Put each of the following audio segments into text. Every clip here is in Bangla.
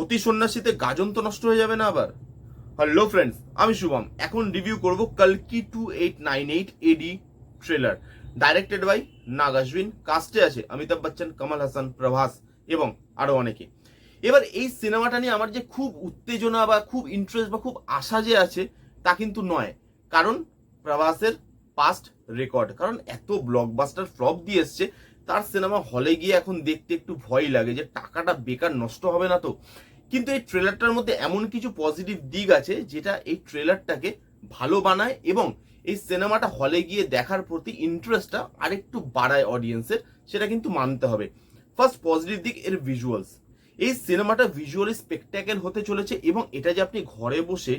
অতি সন্ন্যাসীতে গাজন তো নষ্ট হয়ে যাবে না আবার? হ্যালো ফ্রেন্ডস আমি শুভম। এখন রিভিউ করব কালকি two eight nine eight AD trailer directed by Nag কাস্টে আছে অমিতাভ বচ্চন কমল হাসান প্রভাস এবং আরও অনেকে। এবার এই সিনেমাটা নিয়ে আমার যে খুব উত্তেজনা বা খুব ইন্টারেস্ট বা খুব আশা যে আছে, তা কিন্তু নয়। কারণ প্রভাসের পাস্ট রেকর্ড কারণ এত ব্লকবাস্টার ফ্লপ দিয়ে এসছে তার সিনেমা হলে গিয়ে এখন দেখতে একটু ভয় লাগে যে টাকাটা বেকার নষ্ট হবে না তো। কিন্তু এই ট্রেলারটার মধ্যে এমন কিছু পজিটিভ দিক আছে যেটা এই ট্রেলারটাকে ভালো বানায় এবং এই সিনেমাটা হলে গিয়ে দেখার প্রতি ইন্টারেস্টটা আরেকটু বাড়ায় অডিয়েন্সের সেটা কিন্তু মানতে হবে। ফার্স্ট পজিটিভ দিক, এর ভিজুয়ালস এই সিনেমাটা ভিজুয়ালি স্পেকট্যাকেল হতে চলেছে এবং এটা যে আপনি ঘরে বসে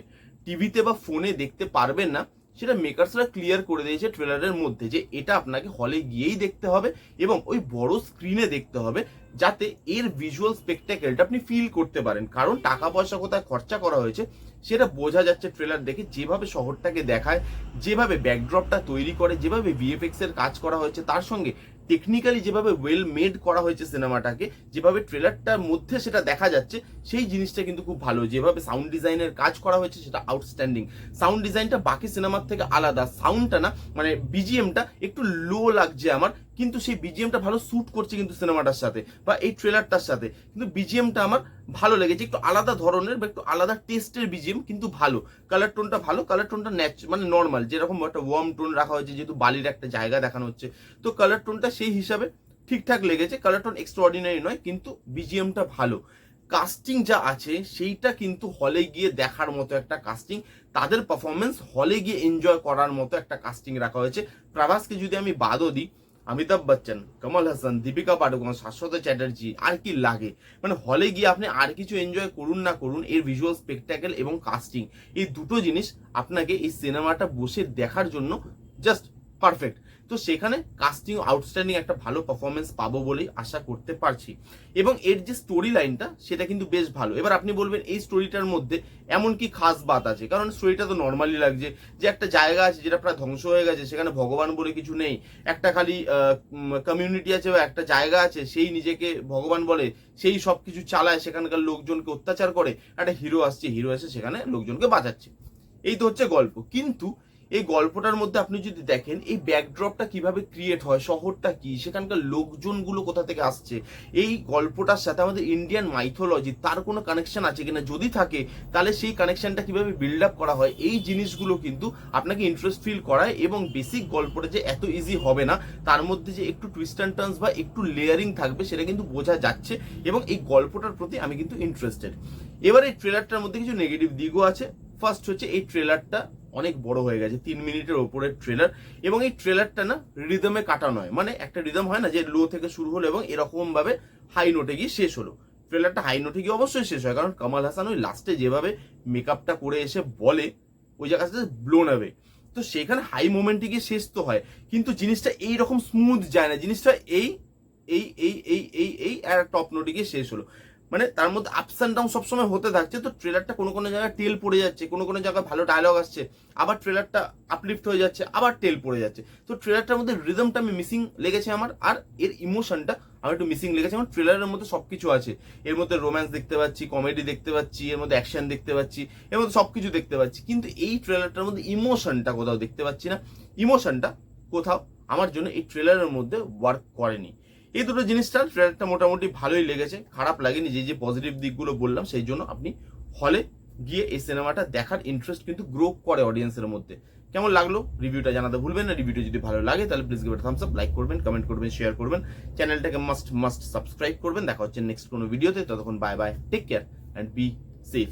টিভিতে বা ফোনে দেখতে পারবেন না সেটা মেকার্সরা ক্লিয়ার করে দিয়েছে ট্রেলারের মধ্যে যে এটা আপনাকে হলে গিয়েই দেখতে হবে এবং ওই বড় স্ক্রিনে দেখতে হবে যাতে এর ভিজুয়াল স্পেকটাকেলটা আপনি ফিল করতে পারেন। কারণ টাকা পয়সা কোথায় খরচা করা হয়েছে সেটা বোঝা যাচ্ছে ট্রেলার দেখে যেভাবে শহরটাকে দেখায়, যেভাবে ব্যাকড্রপটা তৈরি করে, যেভাবে ভিএফএক্স এর কাজ করা হয়েছে, তার সঙ্গে টেকনিক্যালি যেভাবে ওয়েল মেড করা হয়েছে সিনেমাটাকে, যেভাবে ট্রেলারটার মধ্যে সেটা দেখা যাচ্ছে, সেই জিনিসটা কিন্তু খুব ভালো। যেভাবে সাউন্ড ডিজাইনের কাজ করা হয়েছে, সেটা আউটস্ট্যান্ডিং সাউন্ড ডিজাইনটা বাকি সিনেমার থেকে আলাদা। সাউন্ডটা না মানে বিজিএমটা একটু লো লাগছে আমার। কিন্তু সেই বিজিএমটা ভালো স্যুট করছে কিন্তু সিনেমাটার সাথে বা এই ট্রেলারটার সাথে। কিন্তু বিজিএমটা আমার ভালো লেগেছে, একটু আলাদা ধরনের বা একটু আলাদা টেস্টের বিজিএম কিন্তু ভালো। কালার টোনটা ভালো কালার টোনটা ন্যাচ মানে নর্মাল যেরকম একটা ওয়ার্ম টোন রাখা হয়েছে, যেহেতু বালির একটা জায়গা দেখানো হচ্ছে। তো কালার টোনটা সেই হিসাবে ঠিকঠাক লেগেছে কালার টোন এক্সট্রাঅর্ডিনারি নয়, কিন্তু বিজিএমটা ভালো। কাস্টিং যা আছে, সেইটা কিন্তু হলে গিয়ে দেখার মতো একটা কাস্টিং তাদের পারফরমেন্স হলে গিয়ে এনজয় করার মতো একটা কাস্টিং রাখা হয়েছে। প্রভাসকে যদি আমি বাদও দিই অমিতাভ বচ্চন, কমল হাসান, দীপিকা পাডুকোন, শাশ্বত চ্যাটার্জি, আর কি লাগে? মানে হলে গিয়ে আপনি আর কিছু এনজয় করুন না করুন, এর ভিজুয়াল স্পেকটাকেল এবং কাস্টিং এই দুটো জিনিস আপনাকে এই সিনেমাটা বসে দেখার জন্য জাস্ট পারফেক্ট তো সেখানে কাস্টিং আউটস্ট্যান্ডিং একটা ভালো পারফরমেন্স পাবো বলেই আশা করতে পারছি। এবং এর যে স্টোরি লাইনটা সেটা কিন্তু বেশ ভালো। এবার আপনি বলবেন, এই স্টোরিটার মধ্যে এমন কি খাস বাত আছে? কারণ স্টোরিটা তো নর্মালি লাগছে। যে একটা জায়গা আছে যেটা প্রায় ধ্বংস হয়ে গেছে, সেখানে ভগবান বলে কিছু নেই। একটা খালি কমিউনিটি আছে বা একটা জায়গা আছে, সেই নিজেকে ভগবান বলে, সেই সব কিছু চালায়, সেখানকার লোকজনকে অত্যাচার করে। একটা হিরো আসছে হিরো এসে সেখানে লোকজনকে বাঁচাচ্ছে। এই তো হচ্ছে গল্প। কিন্তু এই গল্পটার মধ্যে আপনি যদি দেখেন, এই ব্যাকড্রপটা কীভাবে ক্রিয়েট হয়, শহরটা কি, সেখানকার লোকজনগুলো কোথা থেকে আসছে, এই গল্পটার সাথে আমাদের ইন্ডিয়ান মাইথোলজি তার কোনো কানেকশন আছে কিনা, যদি থাকে, তাহলে সেই কানেকশনটা কীভাবে বিল্ড আপ করা হয়, এই জিনিসগুলো কিন্তু আপনাকে ইন্টারেস্ট ফিল করায় এবং বেসিক গল্পটা যে এত ইজি হবে না, তার মধ্যে যে একটু টুইস্ট অ্যান্ড টার্নস বা একটু লেয়ারিং থাকবে, সেটা কিন্তু বোঝা যাচ্ছে এবং এই গল্পটার প্রতি আমি কিন্তু ইন্টারেস্টেড এবার এই ট্রেলারটার মধ্যে কিছু নেগেটিভ দিকও আছে। ফার্স্ট হচ্ছে এই ট্রেলারটা অনেক বড় হয়ে গেছে, তিন মিনিটের ওপরের ট্রেলার এবং এই ট্রেলারটা না রিদমে কাটা নয় মানে একটা রিদম হয় না যে লো থেকে শুরু হলো এবং এরকম ভাবে হাই নোটে গিয়ে শেষ হলো। ট্রেলারটা হাই নোটে গিয়ে অবশ্যই শেষ হয়, কারণ কামাল হাসান ওই লাস্টে যেভাবে মেকআপটা করে এসে বলে, ওই জায়গাটা ব্লোন হবে তো সেখানে হাই মোমেন্টে গিয়ে শেষ তো হয়, কিন্তু জিনিসটা এই রকম স্মুথ যায় না। জিনিসটা এই এই এই এই এই এই, আর টপ নোটে গিয়ে শেষ হলো। মানে তার মধ্যে আপস অ্যান্ড ডাউন সবসময় হতে থাকছে, তো ট্রেলারটা কোনো কোনো জায়গায় টেল পড়ে যাচ্ছে, কোনো কোনো জায়গায় ভালো ডায়লগ আসছে, আবার ট্রেলারটা আপলিফ্ট হয়ে যাচ্ছে, আবার টেল পড়ে যাচ্ছে। তো ট্রেলারটার মধ্যে রিদমটা আমি মিসিং লেগেছে আমার, আর এর ইমোশনটা আমার একটু মিসিং লেগেছে আমার ট্রেলারের মধ্যে সব কিছু আছে। এর মধ্যে রোম্যান্স দেখতে পাচ্ছি কমেডি দেখতে পাচ্ছি, এর মধ্যে অ্যাকশন দেখতে পাচ্ছি, এর মধ্যে সব কিছু দেখতে পাচ্ছি, কিন্তু এই ট্রেলারটার মধ্যে ইমোশনটা কোথাও দেখতে পাচ্ছি না। ইমোশনটা কোথাও আমার জন্য এই ট্রেলারের মধ্যে ওয়ার্ক করেনি। এই দুটো জিনিসটা ট্রেলারটা মোটামুটি ভালোই লেগেছে। খারাপ লাগেনি যে যে পজিটিভ দিকগুলো বললাম, সেই জন্য আপনি হলে গিয়ে এই সিনেমাটা দেখার ইন্টারেস্ট কিন্তু গ্রো করে অডিয়েন্সের মধ্যে। কেমন লাগল? রিভিউটা জানাতে ভুলবেন না। রিভিউটা যদি ভালো লাগে, তাহলে please give thumbs up like করবেন কমেন্ট করবেন শেয়ার করবেন। চ্যানেলটাকে মাস্ট মাস্ট সাবস্ক্রাইব করবেন। দেখা হচ্ছে নেক্সট কোনো ভিডিওতে ততক্ষণ bye bye take care and be safe